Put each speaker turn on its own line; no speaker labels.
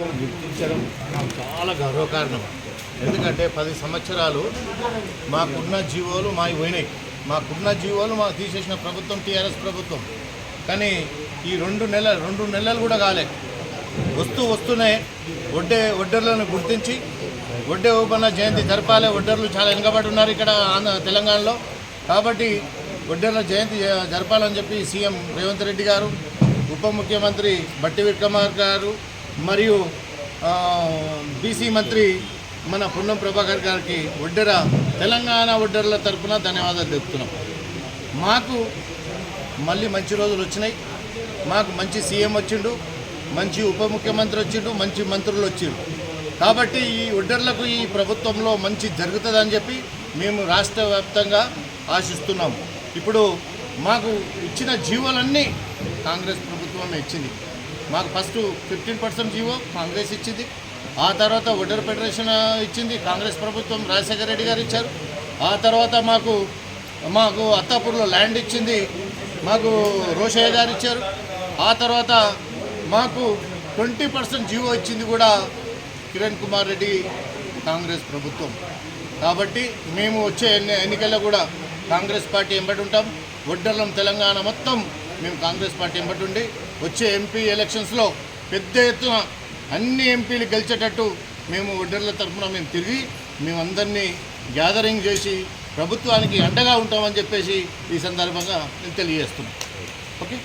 గుర్తించడం నాకు చాలా గర్వకారణం. ఎందుకంటే పది సంవత్సరాలు మాకున్న జీవోలు మావి పోయినాయి. మాకున్న జీవోలు మాకు తీసేసిన ప్రభుత్వం టీఆర్ఎస్ ప్రభుత్వం. కానీ ఈ రెండు నెలలు రెండు నెలలు కూడా కాలే. వస్తూ వస్తూనే ఒడ్డే ఒడ్డర్లను గుర్తించి ఒడ్డే ఓపెన్న జయంతి జరపాలి. ఒడ్డర్లు చాలా వెనుకబడి ఉన్నారు ఇక్కడ ఆంధ్ర తెలంగాణలో. కాబట్టి ఒడ్డర్ల జయంతి జరపాలని చెప్పి సీఎం రేవంత్ రెడ్డి గారు ఉప ముఖ్యమంత్రి బట్టి విక్రమార్ గారు మరియు బీసీ మంత్రి మన పున్నం ప్రభాకర్ గారికి ఒడ్డెర తెలంగాణ ఒడ్డెరల తరఫున ధన్యవాదాలు తెలుపుతున్నాం. మాకు మళ్ళీ మంచి రోజులు వచ్చినాయి. మాకు మంచి సీఎం వచ్చిండు మంచి ఉప ముఖ్యమంత్రి వచ్చిండు మంచి మంత్రులు వచ్చిండు. కాబట్టి ఈ ఒడ్డర్లకు ఈ ప్రభుత్వంలో మంచి జరుగుతుందని చెప్పి మేము రాష్ట్ర వ్యాప్తంగా ఆశిస్తున్నాం. ఇప్పుడు మాకు ఇచ్చిన జీవోలన్నీ కాంగ్రెస్ ప్రభుత్వం ఇచ్చింది. మాకు first fifteen percent GO Congress ఇచ్చింది. ఆ తర్వాత ఒడ్డర్ ఫెడరేషన్ ఇచ్చింది కాంగ్రెస్ ప్రభుత్వం రాజశేఖర రెడ్డి గారు ఇచ్చారు. ఆ తర్వాత మాకు మాకు అత్తాపూర్లో ల్యాండ్ ఇచ్చింది మాకు రోషయ్య గారు ఇచ్చారు. ఆ తర్వాత మాకు ట్వంటీ పర్సెంట్ జీవో ఇచ్చింది కూడా కిరణ్ కుమార్ రెడ్డి కాంగ్రెస్ ప్రభుత్వం. కాబట్టి మేము వచ్చే ఎన్ని ఎన్నికల్లో కూడా కాంగ్రెస్ పార్టీ ఎంబడి ఉంటాం. ఒడ్డర్లం తెలంగాణ మొత్తం మేము కాంగ్రెస్ పార్టీ ఎంబటుండి వచ్చే ఎంపీ ఎలక్షన్స్లో పెద్ద ఎత్తున అన్ని ఎంపీలు గెలిచేటట్టు మేము ఒడ్డర్ల తరఫున మేము తిరిగి మేమందరినీ గ్యాదరింగ్ చేసి ప్రభుత్వానికి అండగా ఉంటామని చెప్పేసి ఈ సందర్భంగా నేను తెలియజేస్తున్నాను. ఓకే?